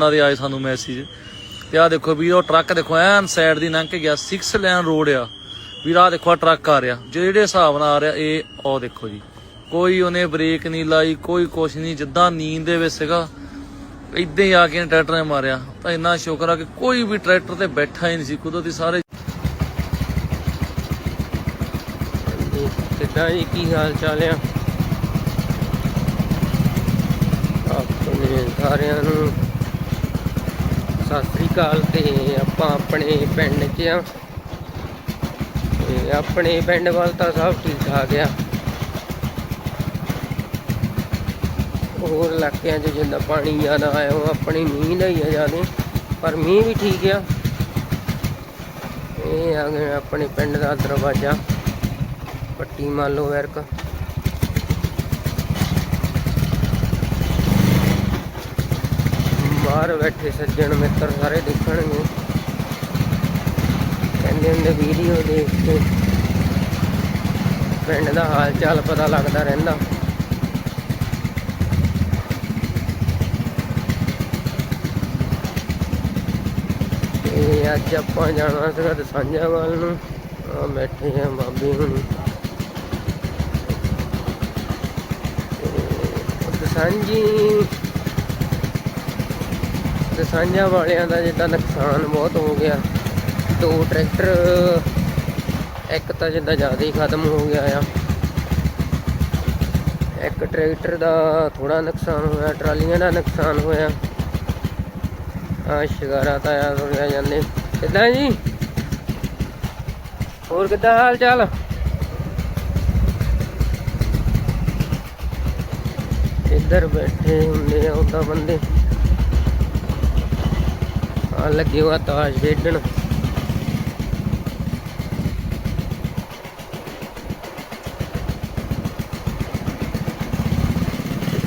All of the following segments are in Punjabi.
ਉਹਨਾਂ ਦੇ ਆਏ ਸਾਨੂੰ ਮੈਸੇਜ ਤੇ ਆ ਦੇਖੋ ਵੀ ਉਹ ਟਰੱਕ ਦੇਖੋ, ਐਨ ਸਾਈਡ ਦੀ ਲੰਘ ਕੇ ਗਿਆ। 6 ਲੈਨ ਰੋਡ ਆ। ਵੀਰ, ਆਹ ਦੇਖੋ ਟਰੱਕ ਆ ਰਿਹਾ। ਜਿਹੜੇ ਹਿਸਾਬ ਨਾਲ ਆ ਰਿਹਾ, ਇਹ ਉਹ ਦੇਖੋ ਜੀ। ਕੋਈ ਉਹਨੇ ਬ੍ਰੇਕ ਨਹੀਂ ਲਾਈ, ਕੋਈ ਕੁਛ ਨਹੀਂ। ਜਿੱਦਾਂ ਨੀਂਦ ਦੇ ਵਿੱਚ ਸੀਗਾ, ਇਦਾਂ ਹੀ ਆ ਕੇ ਟਰੈਕਟਰ ਨੇ ਮਾਰਿਆ। ਤਾਂ ਇੰਨਾ ਸ਼ੁਕਰ ਆ ਕਿ ਕੋਈ ਵੀ ਟਰੈਕਟਰ ਤੇ ਬੈਠਾ ਹੀ ਨਹੀਂ ਸੀ। ਕੁਦਰਤੀ ਸਾਰੇ ਕਿੱਦਾਂ ਜੀ, ਕੀ ਹਾਲ ਚਾਲ ਆ? ਆਪਣੇ ਸਾਰਿਆਂ ਨੂੰ ਸਤਿ ਸ੍ਰੀ ਅਕਾਲ ਤੇ ਆਪਾਂ ਆਪਣੇ ਪਿੰਡ 'ਚ ਆ। ਤੇ ਆਪਣੇ ਪਿੰਡ ਵੱਲ ਤਾਂ ਸਭ ਠੀਕ ਠਾਕ ਆ। ਹੋਰ ਇਲਾਕਿਆਂ 'ਚ ਜਿੱਦਾਂ ਪਾਣੀ ਜ਼ਿਆਦਾ ਆਇਆ, ਉਹ ਆਪਣੇ ਮੀਂਹ ਦਾ ਹੀ ਆ ਜ਼ਿਆਦਾ, ਪਰ ਮੀਂਹ ਵੀ ਠੀਕ ਆ। ਇਹ ਆ ਗਿਆ ਆਪਣੇ ਪਿੰਡ ਦਾ ਦਰਵਾਜ਼ਾ, ਪੱਟੀ ਮੰਨ ਲਓ ਵਰਕ। ਬਾਹਰ ਬੈਠੇ ਸੱਜਣ ਮਿੱਤਰ ਸਾਰੇ ਦੇਖਣਗੇ। ਕਹਿੰਦੇ ਹੁੰਦੇ ਵੀਡੀਓ ਦੇਖ ਕੇ ਪਿੰਡ ਦਾ ਹਾਲ ਚਾਲ ਪਤਾ ਲੱਗਦਾ ਰਹਿੰਦਾ। ਤੇ ਅੱਜ ਆਪਾਂ ਜਾਣਾ ਸੀਗਾ ਦਸਾਂਜਾ ਵੱਲ ਨੂੰ। ਆ ਬੈਠੇ ਆ ਬਾਬੇ ਹੁਣੀ। ਦਸਾਂਜੀ ਸਾਂਝਾ ਵਾਲਿਆਂ ਦਾ ਜਿੱਦਾਂ ਨੁਕਸਾਨ ਬਹੁਤ ਹੋ ਗਿਆ। ਦੋ ਟਰੈਕਟਰ, ਇੱਕ ਤਾਂ ਜਿੱਦਾਂ ਜ਼ਿਆਦਾ ਹੀ ਖਤਮ ਹੋ ਗਿਆ ਆ। ਇੱਕ ਟਰੈਕਟਰ ਦਾ ਥੋੜਾ ਨੁਕਸਾਨ ਹੋਇਆ, ਟਰਾਲੀਆਂ ਦਾ ਨੁਕਸਾਨ ਹੋਇਆ। ਆ ਸ਼ਿਕਾਰਾ ਤਾਂ ਆ ਤੁਰਿਆ ਜਾਂਦੇ। ਕਿੱਦਾਂ ਜੀ? ਹੋਰ ਕਿੱਦਾਂ ਹਾਲ ਚਾਲ ਇੱਧਰ ਬੈਠੇ ਹੁੰਦੇ ਆ ਉਦਾਂ ਬੰਦੇ? ਆ ਲੱਗੇ ਆ, ਤਾਸ਼ ਖੇਡਣ।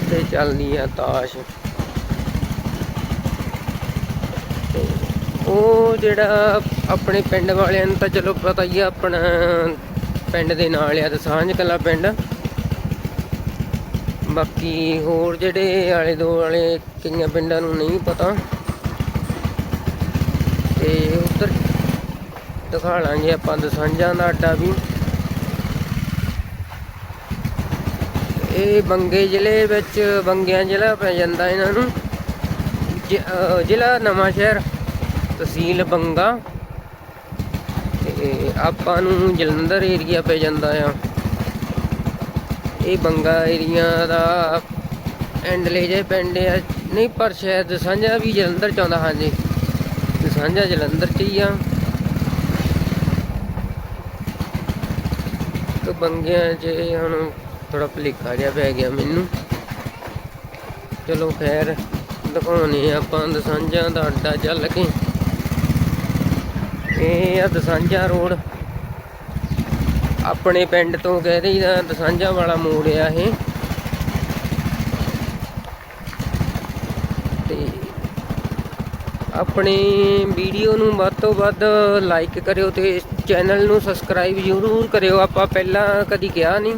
ਤੇ ਚੱਲਦੀ ਆ ਤਾਸ਼? ਉਹ ਜਿਹੜਾ ਆਪਣੇ ਪਿੰਡ ਵਾਲਿਆਂ ਨੂੰ ਤਾਂ ਚਲੋ ਪਤਾ ਹੀ ਆ, ਆਪਣਾ ਪਿੰਡ ਦੇ ਨਾਲ ਆ ਸਾਂਝ ਕਲਾ ਪਿੰਡ। ਬਾਕੀ ਹੋਰ ਜਿਹੜੇ ਆਲੇ ਦੁਆਲੇ ਕਈਆਂ ਪਿੰਡਾਂ ਨੂੰ ਨਹੀਂ ਪਤਾ। ਤੇ ਉੱਧਰ ਦਿਖਾ ਲਾਂਗੇ ਆਪਾਂ ਦਸਾਂਝਾਂ ਦਾ ਅੱਡਾ ਵੀ। ਇਹ ਬੰਗੇ ਜ਼ਿਲ੍ਹੇ ਵਿੱਚ ਬੰਗਿਆਂ ਜ਼ਿਲ੍ਹਾ ਪੈ ਜਾਂਦਾ ਇਹਨਾਂ ਨੂੰ। ਜ਼ਿਲ੍ਹਾ ਨਵਾਂ ਸ਼ਹਿਰ ਤਹਿਸੀਲ ਬੰਗਾ। ਤੇ ਆਪਾਂ ਨੂੰ ਜਲੰਧਰ ਏਰੀਆ ਪੈ ਜਾਂਦਾ ਆ। ਇਹ ਬੰਗਾ ਏਰੀਆ ਦਾ ਐਂਡਲੇ ਜੇ ਪਿੰਡ ਆ। ਨਹੀਂ, ਪਰ ਸ਼ਾਇਦ ਸਾਂਝਾ ਵੀ ਜਲੰਧਰ ਚ ਆਉਂਦਾ, ਹਾਂਜੀ। ਤੇ ਸਾਂਝਾ ਜਲੰਧਰ ਚ ਹੀ ਆ। ਤੇ ਬੰਗਿਆਂ ਚ ਹੁਣ ਥੋੜਾ ਭੁਲੇਖਾ ਜਿਹਾ ਪੈ ਗਿਆ ਮੈਨੂੰ। ਚਲੋ ਖੈਰ, ਦਿਖਾਉਣੇ ਆਪਾਂ ਦਸਾਂਝਾਂ ਦਾ ਅੱਡਾ ਚੱਲ ਕੇ। ਇਹ ਆ ਦਸਾਂਝਾ ਰੋਡ। ਆਪਣੇ ਪਿੰਡ ਤੋਂ ਕਹਿ ਦਈਦਾ ਦਸਾਂਝਾ ਵਾਲਾ ਮੋੜ ਆ ਇਹ। ਤੇ ਆਪਣੀ ਵੀਡੀਓ ਨੂੰ ਵੱਧ ਤੋਂ ਵੱਧ ਲਾਈਕ ਕਰਿਓ ਤੇ ਚੈਨਲ ਨੂੰ ਸਬਸਕ੍ਰਾਈਬ ਜ਼ਰੂਰ ਕਰਿਓ। ਆਪਾਂ ਪਹਿਲਾਂ ਕਦੀ ਕਿਹਾ ਨਹੀਂ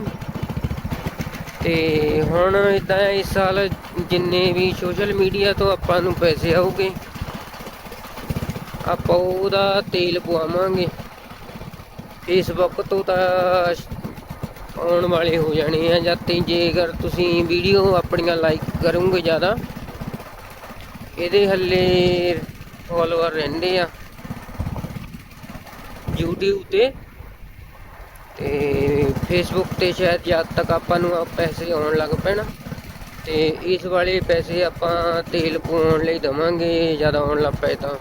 ਤੇ ਹੁਣ ਇਦਾਂ ਇਸ ਸਾਲ ਜਿੰਨੇ ਵੀ ਸੋਸ਼ਲ ਮੀਡੀਆ ਤੋਂ ਆਪਾਂ ਨੂੰ ਪੈਸੇ ਆਉਗੇ ਆਪਾਂ ਉਹਦਾ ਤੇਲ ਪਵਾਵਾਂਗੇ। ਫੇਸਬੁੱਕ ਤੋਂ ਤਾਂ ਆਉਣ ਵਾਲੇ ਹੋ ਜਾਣੇ ਆ, ਜਾਂ ਤੇ ਜੇਕਰ ਤੁਸੀਂ ਵੀਡੀਓ ਆਪਣੀਆਂ ਲਾਈਕ ਕਰੋਗੇ ਜ਼ਿਆਦਾ ਇਹਦੇ ਹੱਲੇ ਫੋਲੋਅਰ ਰਹਿੰਦੇ ਆ। YouTube ਤੇ ਤੇ ਫੇਸਬੁੱਕ ਤੇ ਸ਼ਾਇਦ ਜਦ ਤੱਕ ਆਪਾਂ ਨੂੰ ਪੈਸੇ ਆਉਣ ਲੱਗ ਪੈਣ ਤੇ ਇਸ ਵਾਲੇ ਪੈਸੇ ਆਪਾਂ ਤੇਲ ਪਾਉਣ ਲਈ ਦਵਾਂਗੇ ਜਦ ਆਉਣ ਲੱਗ ਪਏ ਤਾਂ।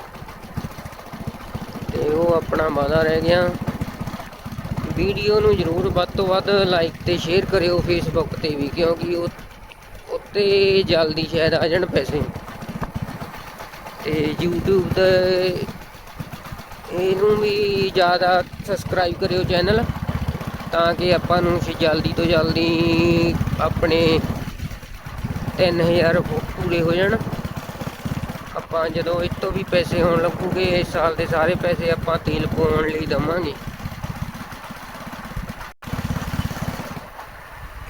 ਤੇ ਉਹ ਆਪਣਾ ਵਾਦਾ ਰਹਿ ਗਿਆ। ਵੀਡੀਓ ਨੂੰ ਜਰੂਰ ਵੱਧ ਤੋਂ ਵੱਧ ਲਾਈਕ ਤੇ ਸ਼ੇਅਰ ਕਰਿਓ ਫੇਸਬੁੱਕ ਤੇ ਵੀ, ਕਿਉਂਕਿ ਉਹ ਉੱਤੇ ਜਲਦੀ ਸ਼ਾਇਦ ਆ ਜਾਣ ਪੈਸੇ। ਤੇ YouTube ਤੇ ਇਹਨੂੰ ਵੀ ਜ਼ਿਆਦਾ ਸਬਸਕ੍ਰਾਈਬ ਕਰਿਓ ਚੈਨਲ ਤਾਂ ਕਿ ਆਪਾਂ ਨੂੰ ਜਲਦੀ ਤੋਂ ਜਲਦੀ ਆਪਣੇ 3000 ਹੋ- ਪੂਰੇ ਹੋ ਜਾਣ। ਆਪਾਂ ਜਦੋਂ ਇਸ ਤੋਂ ਵੀ ਪੈਸੇ ਹੋਣ ਲੱਗੂਗੇ, ਇਸ ਸਾਲ ਦੇ ਸਾਰੇ ਪੈਸੇ ਆਪਾਂ ਤੇਲ ਪਾਉਣ ਲਈ ਦਵਾਂਗੇ।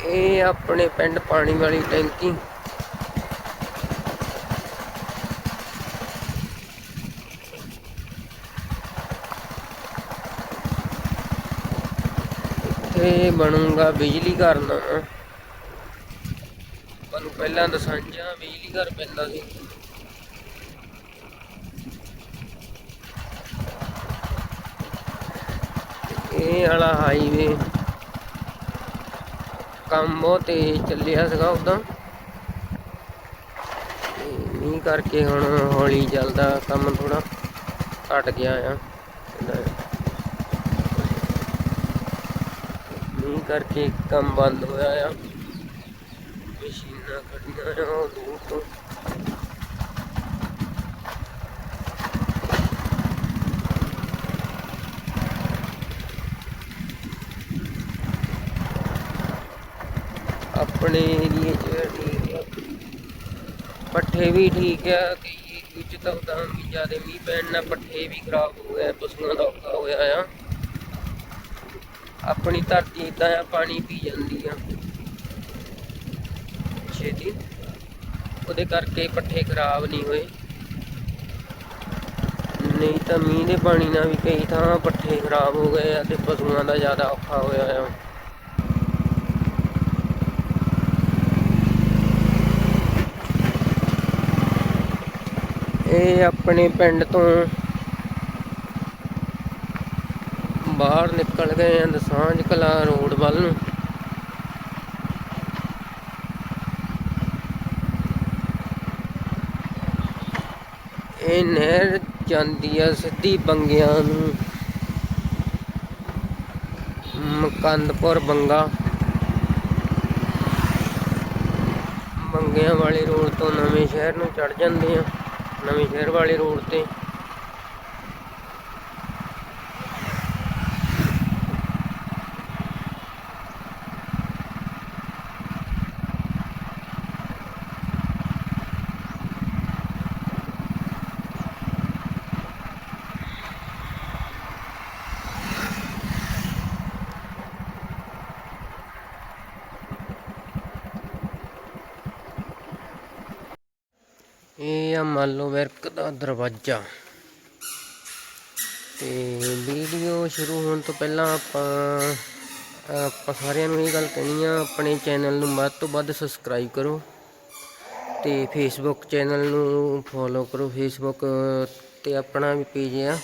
ਇਹ ਆਪਣੇ ਪਿੰਡ ਪਾਣੀ ਵਾਲੀ ਟੈਂਕੀ। ਇੱਥੇ ਬਣੂਗਾ ਬਿਜਲੀ ਘਰ ਨਾ। ਤੁਹਾਨੂੰ ਪਹਿਲਾਂ ਤਾਂ ਬਿਜਲੀ ਘਰ ਪੈਂਦਾ ਸੀ। ਇਹ ਵਾਲਾ ਹਾਈਵੇ ਕੰਮ ਬਹੁਤ ਤੇਜ਼ ਚੱਲਿਆ ਸੀਗਾ ਉਦਾਂ। ਤੇ ਮੀਂਹ ਕਰਕੇ ਹੁਣ ਹੌਲੀ ਚੱਲਦਾ ਕੰਮ ਥੋੜਾ ਘਟ ਗਿਆ ਆ ਇਹਦਾ ਮੀਂਹ ਕਰਕੇ ਕੰਮ ਬੰਦ ਹੋਇਆ ਆ। ਮਸ਼ੀਨਾਂ ਖੜੀਆਂ ਆ ਉਹ ਦੂਰ ਤੋਂ। ਆਪਣੇ ਏਰੀਏ 'ਚ ਠੀਕ ਆ। ਪੱਠੇ ਵੀ ਠੀਕ ਆ, ਕਈ ਵਿੱਚ ਤਾਂ ਉਦਾਂ ਵੀ ਜ਼ਿਆਦਾ ਮੀਂਹ ਪੈਣ ਨਾਲ ਪੱਠੇ ਵੀ ਖਰਾਬ ਹੋ ਗਏ, ਪਸ਼ੂਆਂ ਦਾ ਔਖਾ ਹੋਇਆ ਆ। ਆਪਣੀ ਧਰਤੀ ਇਦਾਂ ਆ ਪਾਣੀ ਪੀ ਜਾਂਦੀ ਆ। ਛੇਤੀ। ਉਹਦੇ ਕਰਕੇ ਪੱਠੇ ਖਰਾਬ ਨਹੀਂ ਹੋਏ। ਨਹੀਂ ਤਾਂ ਮੀਂਹ ਦੇ ਪਾਣੀ ਨਾਲ ਵੀ ਕਈ ਥਾਂ ਪੱਠੇ ਖਰਾਬ ਹੋ ਗਏ ਆ ਤੇ ਪਸ਼ੂਆਂ ਦਾ ਜ਼ਿਆਦਾ ਔਖਾ ਹੋਇਆ ਆ। ਇਹ ਆਪਣੇ ਪਿੰਡ ਤੋਂ ਬਾਹਰ ਨਿਕਲ ਗਏ ਆਂ ਦਸਾਂਝ ਕਲਾ ਰੋਡ ਵੱਲ ਨੂੰ। ਇਹ ਨਹਿਰ ਜਾਂਦੀ ਆ ਸਿੱਧੀ ਬੰਗਿਆਂ ਨੂੰ। ਮਕੰਦਪੁਰ ਬੰਗਾ। ਬੰਗਿਆਂ ਵਾਲੇ ਰੋਡ ਤੋਂ ਨਵੇਂ ਸ਼ਹਿਰ ਨੂੰ ਚੜ ਜਾਂਦੇ ਆ। ਨਵੇਂ ਸ਼ਹਿਰ ਵਾਲੇ ਰੋਡ ਤੇ ਇਹ ਆ ਮੰਨ ਲਓ ਵਰਕ ਦਾ ਦਰਵਾਜ਼ਾ। ਤੇ ਵੀਡੀਓ ਸ਼ੁਰੂ ਹੋਣ ਤੋਂ ਪਹਿਲਾਂ ਆਪਾਂ ਆਪਾਂ ਸਾਰਿਆਂ ਨੂੰ ਇਹ ਗੱਲ ਕਹਿਣੀ ਆ, ਆਪਣੇ ਚੈਨਲ ਨੂੰ ਵੱਧ ਤੋਂ ਵੱਧ ਸਬਸਕ੍ਰਾਈਬ ਕਰੋ। ਤੇ ਫੇਸਬੁੱਕ ਚੈਨਲ ਨੂੰ ਫੋਲੋ ਕਰੋ। ਫੇਸਬੁੱਕ ਤੇ ਆਪਣਾ ਵੀ ਪੇਜ ਆ,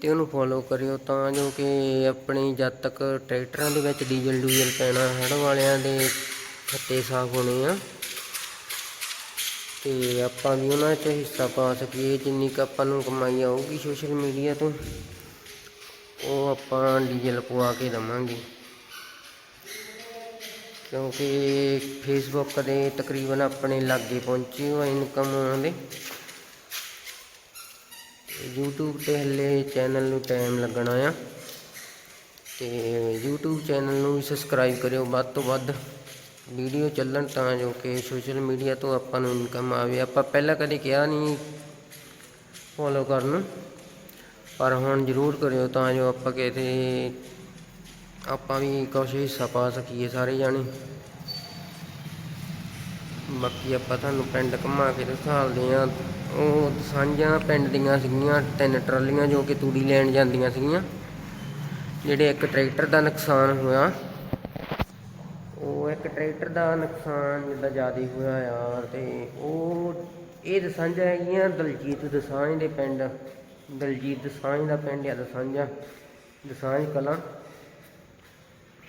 ਤੇ ਉਹਨੂੰ ਫੋਲੋ ਕਰਿਓ ਤਾਂ ਜੋ ਕਿ ਆਪਣੀ ਜਦ ਤੱਕ ਟਰੈਕਟਰਾਂ ਦੇ ਵਿੱਚ ਡੀਜ਼ਲ ਡੂਜ਼ਲ ਪੈਣਾ ਹੜ ਵਾਲਿਆਂ ਦੇ ਖੱਤੇ ਸਾਫ਼ ਹੋਣੇ ਆ। ਤੇ ਆਪਾਂ ਵੀ ਉਹਨਾਂ 'ਚ ਹਿੱਸਾ ਪਾ ਸਕੀਏ, ਜਿੰਨੀ ਕੁ ਆਪਾਂ ਨੂੰ ਕਮਾਈ ਆਊਗੀ ਸੋਸ਼ਲ ਮੀਡੀਆ ਤੋਂ, ਉਹ ਆਪਾਂ ਡੀਜ਼ਲ ਪਵਾ ਕੇ ਦਵਾਂਗੇ। ਕਿਉਂਕਿ ਫੇਸਬੁੱਕ ਦੇ ਤਕਰੀਬਨ ਆਪਣੇ ਲਾਗੇ ਪਹੁੰਚੀ ਹੋਈ ਇਨਕਮ ਆਉਂਦੇ YouTube ਤੇ ਹਲੇ ਚੈਨਲ ਨੂੰ ਟਾਈਮ ਲੱਗਣਾ ਆ। ਤੇ YouTube ਚੈਨਲ ਨੂੰ ਵੀ ਸਬਸਕ੍ਰਾਈਬ ਕਰਿਓ ਵੱਧ ਤੋਂ ਵੱਧ। ਵੀਡੀਓ ਚੱਲਣ ਤਾਂ ਜੋ ਕਿ ਸੋਸ਼ਲ ਮੀਡੀਆ ਤੋਂ ਆਪਾਂ ਨੂੰ ਇਨਕਮ ਆਵੇ। ਆਪਾਂ ਪਹਿਲਾਂ ਕਦੇ ਕਿਹਾ ਨਹੀਂ ਫੋਲੋ ਕਰਨ। ਪਰ ਹੁਣ ਜ਼ਰੂਰ ਕਰਿਓ ਤਾਂ ਜੋ ਆਪਾਂ ਕਿਤੇ ਆਪਾਂ ਵੀ ਕੁਛ ਹਿੱਸਾ ਪਾ ਸਕੀਏ ਸਾਰੇ ਜਾਣੇ। ਬਾਕੀ ਆਪਾਂ ਤੁਹਾਨੂੰ ਪਿੰਡ ਘੁਮਾ ਕੇ ਦਿਖਾਲਦੇ ਆ ਉਹ ਸਾਂਝਾਂ ਪਿੰਡ ਦੀਆਂ ਸੀਗੀਆਂ, ਤਿੰਨ ਟਰਾਲੀਆਂ ਜੋ ਕਿ ਤੂੜੀ ਲੈਣ ਜਾਂਦੀਆਂ ਸੀਗੀਆਂ। ਜਿਹੜੇ ਇੱਕ ਟਰੈਕਟਰ ਦਾ ਨੁਕਸਾਨ ਹੋਇਆ। ਇੱਕ ਟਰੈਕਟਰ ਦਾ ਨੁਕਸਾਨ ਜਿੱਦਾਂ ਜ਼ਿਆਦਾ ਹੋਇਆ ਆ ਤੇ ਉਹ, ਇਹ ਦਸਾਂਝਾ ਹੈਗੀਆਂ, ਦਲਜੀਤ ਦਸਾਂਝ ਦੇ ਪਿੰਡ। ਦਲਜੀਤ ਦਸਾਂਝ ਦਾ ਪਿੰਡ ਆ ਦਸਾਂਝਾ, ਦਸਾਂਝ ਕਲਾਂ।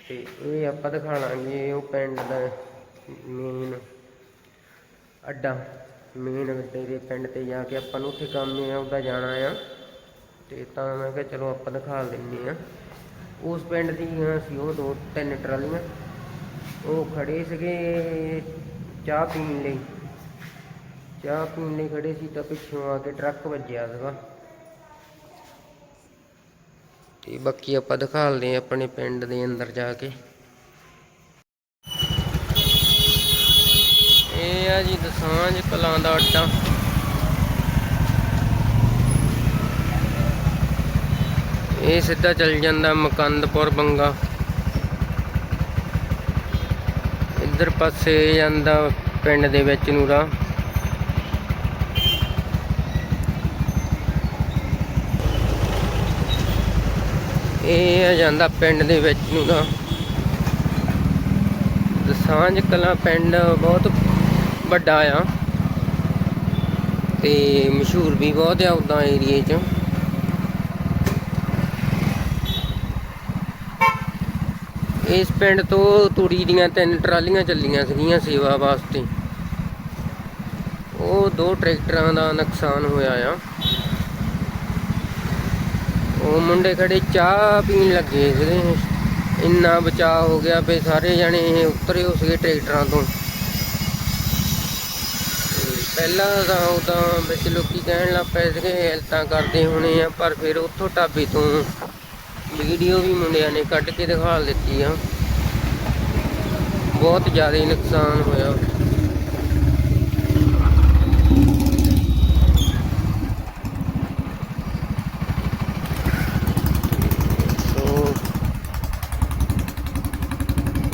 ਤੇ ਇਹ ਆਪਾਂ ਦਿਖਾਵਾਂਗੇ ਉਹ ਪਿੰਡ ਦਾ ਮੇਨ ਅੱਡਾ। ਮੇਨ ਅੱਡੇ ਦੇ ਪਿੰਡ ਤੇ ਜਾ ਕੇ ਆਪਾਂ ਨੂੰ ਉੱਥੇ ਕੰਮ ਹੈ ਉਹਦਾ ਜਾਣਾ ਆ। ਤੇ ਤਾਂ ਮੈਂ ਕਿਹਾ ਚਲੋ ਆਪਾਂ ਦਿਖਾ ਦਿੰਦੇ ਆ। ਉਸ ਪਿੰਡ ਦੀਆਂ ਸੀ ਉਹ ਦੋ, ਤਿੰਨ ਟਰਾਲੀਆਂ। ਉਹ ਖੜੇ ਸੀਗੇ ਚਾਹ ਪੀਣ ਲਈ। ਚਾਹ ਪੀਣ ਲਈ ਖੜੇ ਸੀ ਤਾਂ ਪਿੱਛੋਂ ਆ ਕੇ ਟਰੱਕ ਵੱਜਿਆ ਸੀਗਾ। ਤੇ ਬਾਕੀ ਆਪਾਂ ਦਿਖਾਲਦੇ ਆ ਆਪਣੇ ਪਿੰਡ ਦੇ ਅੰਦਰ ਜਾ ਕੇ। ਇਹ ਆ ਜੀ ਦਸਾਂਝ ਕਲਾਂ ਦਾ ਅੱਡਾ। ਇਹ ਸਿੱਧਾ ਚੱਲ ਜਾਂਦਾ ਮਕੰਦਪੁਰ ਬੰਗਾ। ਇਧਰ ਪਾਸੇ ਜਾਂਦਾ ਪਿੰਡ ਦੇ ਵਿੱਚ ਨੂੰ ਇਹ ਆ ਜਾਂਦਾ ਪਿੰਡ ਦੇ ਵਿੱਚ ਨੂੰ ਰਾਹ ਕਲਾ ਪਿੰਡ ਬਹੁਤ ਵੱਡਾ ਆ। ਤੇ ਮਸ਼ਹੂਰ ਵੀ ਬਹੁਤ ਆ ਉਦਾਂ ਏਰੀਏ 'ਚ। ਇਸ ਪਿੰਡ ਤੋਂ ਤੂੜੀ ਦੀਆਂ ਤਿੰਨ ਟਰਾਲੀਆਂ ਚੱਲੀਆਂ ਸੀਗੀਆਂ ਸੇਵਾ ਵਾਸਤੇ। ਉਹ ਦੋ ਟਰੈਕਟਰਾਂ ਦਾ ਨੁਕਸਾਨ ਹੋਇਆ ਆ। ਉਹ ਮੁੰਡੇ ਖੜੇ ਚਾਹ ਪੀਣ ਲੱਗੇ ਸੀਗੇ। ਇੰਨਾ ਬਚਾਅ ਹੋ ਗਿਆ ਵੀ ਸਾਰੇ ਜਣੇ ਇਹ ਉਤਰੇ ਹੋ ਸੀਗੇ ਟਰੈਕਟਰਾਂ ਤੋਂ। ਪਹਿਲਾਂ ਤਾਂ ਉਦਾਂ ਵਿੱਚ ਲੋਕੀ ਕਹਿਣ ਲੱਗ ਪਏ ਸੀਗੇ ਹੈਲਤਾਂ ਕਰਦੇ ਹੋਣੇ ਆ, ਪਰ ਫਿਰ ਉੱਥੋਂ ਢਾਬੇ ਤੋਂ ਵੀਡੀਓ ਵੀ ਮੁੰਡਿਆਂ ਨੇ ਕੱਢ ਕੇ ਦਿਖਾ ਦਿੱਤੀ ਆ। ਬਹੁਤ ਜ਼ਿਆਦਾ ਨੁਕਸਾਨ ਹੋਇਆ।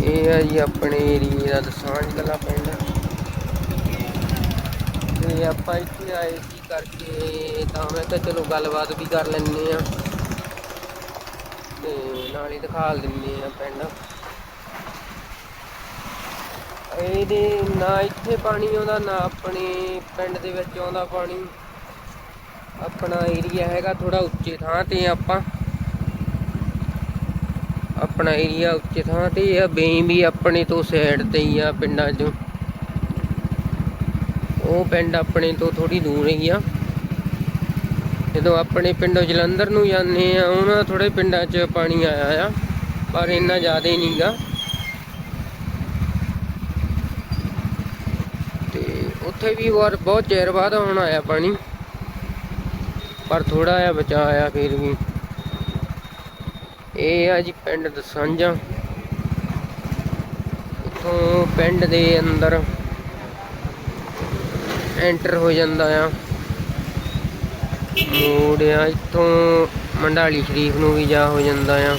ਇਹ ਆ ਜੀ ਆਪਣੇ ਏਰੀਏ ਦਾ ਦਸਾਂਝ ਕਲਾ ਪਿੰਡ। ਤੇ ਆਪਾਂ ਇੱਥੇ ਆਏ ਸੀ ਕਰਕੇ ਤਾਂ ਮੈਂ ਕਿਹਾ ਚਲੋ ਗੱਲਬਾਤ ਵੀ ਕਰ ਲੈਂਦੇ ਆ ਤੇ ਨਾਲ ਹੀ ਦਿਖਾ ਦਿੰਦੇ ਆ ਪਿੰਡ। ਇਹਦੇ ਨਾ ਇੱਥੇ ਪਾਣੀ ਆਉਂਦਾ, ਨਾ ਆਪਣੇ ਪਿੰਡ ਦੇ ਵਿੱਚ ਆਉਂਦਾ ਪਾਣੀ। ਆਪਣਾ ਏਰੀਆ ਹੈਗਾ ਥੋੜਾ ਉੱਚੇ ਥਾਂ ਤੇ ਆਪਾਂ। ਆਪਣਾ ਏਰੀਆ ਉੱਚੇ ਥਾਂ ਤੇ ਆ, ਬੇਈ ਵੀ ਆਪਣੇ ਤੋਂ ਸਾਈਡ ਤੇ ਹੀ ਆ ਪਿੰਡਾਂ 'ਚੋਂ। ਉਹ ਪਿੰਡ ਆਪਣੇ ਤੋਂ ਥੋੜੀ ਦੂਰ ਹੀ ਆ। ਜਦੋਂ ਆਪਣੇ ਪਿੰਡੋਂ ਜਲੰਧਰ ਨੂੰ ਜਾਂਦੇ ਆ, ਉਹਨਾਂ ਥੋੜੇ ਪਿੰਡਾਂ 'ਚ ਪਾਣੀ ਆਇਆ ਆ, ਪਰ ਇੰਨਾ ਜ਼ਿਆਦਾ ਹੀ ਨਹੀਂਗਾ। ਤੇ ਉੱਥੇ ਵੀ ਵਾਰ ਬਹੁਤ ਚਿਰ ਬਾਅਦ ਹੁਣ ਆਇਆ ਪਾਣੀ, ਪਰ ਥੋੜਾ ਜਿਹਾ ਬਚਾ ਆਇਆ ਫਿਰ ਵੀ। ਇਹ ਆ ਜੀ ਪਿੰਡ ਦਸਾਂਝਾ। ਇੱਥੋਂ ਪਿੰਡ ਦੇ ਅੰਦਰ ਐਂਟਰ ਹੋ ਜਾਂਦਾ ਆ। ਮੋੜ ਆ ਇੱਥੋਂ ਮੰਡਾਲੀ ਸ਼ਰੀਫ ਨੂੰ ਵੀ ਜਾ ਹੋ ਜਾਂਦਾ ਆ।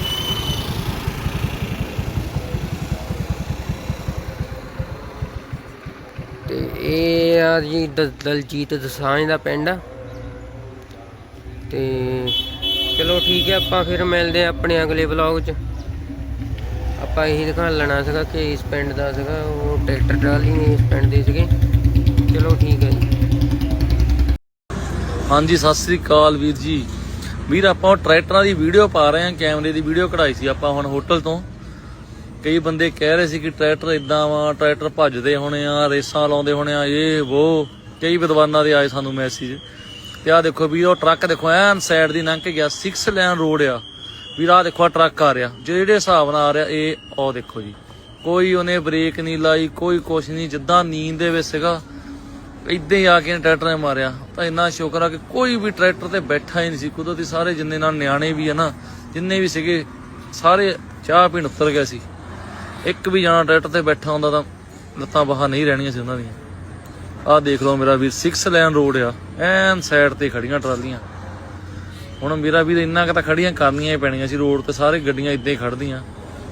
ਤੇ ਇਹ ਆ ਜੀ ਦਲਜੀਤ ਦਸਾਂਝ ਦਾ ਪਿੰਡ ਆ। ਤੇ ਚਲੋ ਠੀਕ ਹੈ ਆਪਾਂ ਫਿਰ ਮਿਲਦੇ ਆ ਆਪਣੇ ਅਗਲੇ ਵਲੌਗ 'ਚ। ਆਪਾਂ ਇਹੀ ਦਿਖਾ ਲੈਣਾ ਸੀਗਾ ਕਿ ਇਸ ਪਿੰਡ ਦਾ ਸੀਗਾ, ਉਹ ਟਰੈਕਟਰ ਟਰਾਲੀ ਇਸ ਪਿੰਡ ਦੇ ਸੀਗੇ। ਚਲੋ ਠੀਕ ਹੈ ਜੀ। ਹਾਂਜੀ, ਸਤਿ ਸ੍ਰੀ ਅਕਾਲ ਵੀਰ ਜੀ। ਵੀਰ, ਆਪਾਂ ਉਹ ਟਰੈਕਟਰਾਂ ਦੀ ਵੀਡੀਓ ਪਾ ਰਹੇ ਹਾਂ, ਕੈਮਰੇ ਦੀ ਵੀਡੀਓ ਕਢਾਈ ਸੀ ਆਪਾਂ ਹੁਣ ਹੋਟਲ ਤੋਂ। ਕਈ ਬੰਦੇ ਕਹਿ ਰਹੇ ਸੀ ਕਿ ਟਰੈਕਟਰ ਇਦਾਂ ਵਾ, ਟਰੈਕਟਰ ਭੱਜਦੇ ਹੋਣੇ ਆ, ਰੇਸਾਂ ਲਾਉਂਦੇ ਹੋਣੇ ਆ ਇਹ ਉਹ ਕਈ ਵਿਦਵਾਨਾਂ ਦੇ ਆਏ ਸਾਨੂੰ ਮੈਸੇਜ ਤੇ ਆਹ ਦੇਖੋ ਵੀਰ, ਉਹ ਟਰੱਕ ਦੇਖੋ, ਐਨ ਸਾਈਡ ਦੀ ਲੰਘ ਕੇ ਗਿਆ 6 ਲੈਨ ਰੋਡ ਆ। ਵੀਰ, ਆਹ ਦੇਖੋ, ਆਹ ਟਰੱਕ ਆ ਰਿਹਾ। ਜਿਹੜੇ ਹਿਸਾਬ ਨਾਲ ਆ ਰਿਹਾ, ਇਹ ਉਹ ਦੇਖੋ ਜੀ। ਕੋਈ ਉਹਨੇ ਬ੍ਰੇਕ ਨਹੀਂ ਲਾਈ, ਕੋਈ ਕੁਛ ਨਹੀਂ, ਜਿੱਦਾਂ ਨੀਂਦ ਦੇ ਵਿੱਚ ਸੀਗਾ ਇਦਾਂ ਹੀ ਆ ਕੇ ਟਰੈਕਟਰ ਨੇ ਮਾਰਿਆ। ਤਾਂ ਇੰਨਾ ਸ਼ੁਕਰ ਆ ਕਿ ਕੋਈ ਵੀ ਟਰੈਕਟਰ ਤੇ ਬੈਠਾ ਹੀ ਨਹੀਂ ਸੀ। ਕੁਦਰਤੀ ਸਾਰੇ ਜਿੰਨੇ ਨਾਲ ਨਿਆਣੇ ਵੀ ਆ ਨਾ, ਜਿੰਨੇ ਵੀ ਸੀਗੇ, ਸਾਰੇ ਚਾਹ ਪੀਣ ਉਤਰ ਗਏ ਸੀ। ਇੱਕ ਵੀ ਜਾਣਾ ਟਰੈਕਟਰ ਤੇ ਬੈਠਾ ਹੁੰਦਾ ਤਾਂ ਲੱਤਾਂ ਬਾਹਾਂ ਨਹੀਂ ਰਹਿਣੀਆਂ ਸੀ ਉਹਨਾਂ ਦੀਆਂ। ਆਹ ਦੇਖ ਲਓ ਮੇਰਾ ਵੀਰ 6 ਲੈਨ ਰੋਡ ਆ। ਐਨ ਸਾਈਡ ਤੇ ਖੜੀਆਂ ਟਰਾਲੀਆਂ। ਹੁਣ ਮੇਰਾ ਵੀਰ ਇੰਨਾ ਕੁ ਤਾਂ ਖੜੀਆਂ ਕਰਨੀਆਂ ਹੀ ਪੈਣੀਆਂ ਸੀ। ਰੋਡ ਤੇ ਸਾਰੇ ਗੱਡੀਆਂ ਇਦਾਂ ਹੀ ਖੜਦੀਆਂ